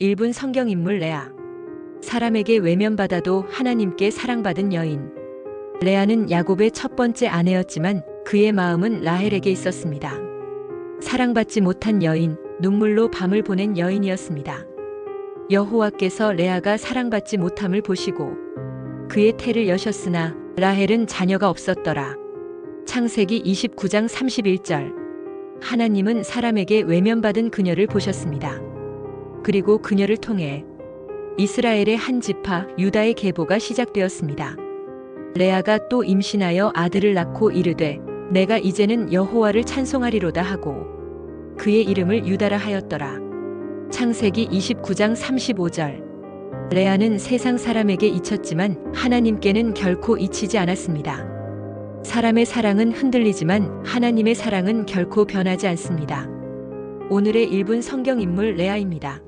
1분 성경 인물 레아. 사람에게 외면받아도 하나님께 사랑받은 여인. 레아는 야곱의 첫 번째 아내였지만 그의 마음은 라헬에게 있었습니다. 사랑받지 못한 여인, 눈물로 밤을 보낸 여인이었습니다. 여호와께서 레아가 사랑받지 못함을 보시고 그의 태를 여셨으나 라헬은 자녀가 없었더라. 창세기 29장 31절. 하나님은 사람에게 외면받은 그녀를 보셨습니다. 그리고 그녀를 통해 이스라엘의 한 지파 유다의 계보가 시작되었습니다. 레아가 또 임신하여 아들을 낳고 이르되 내가 이제는 여호와를 찬송하리로다 하고 그의 이름을 유다라 하였더라. 창세기 29장 35절. 레아는 세상 사람에게 잊혔지만 하나님께는 결코 잊히지 않았습니다. 사람의 사랑은 흔들리지만 하나님의 사랑은 결코 변하지 않습니다. 오늘의 1분 성경 인물 레아입니다.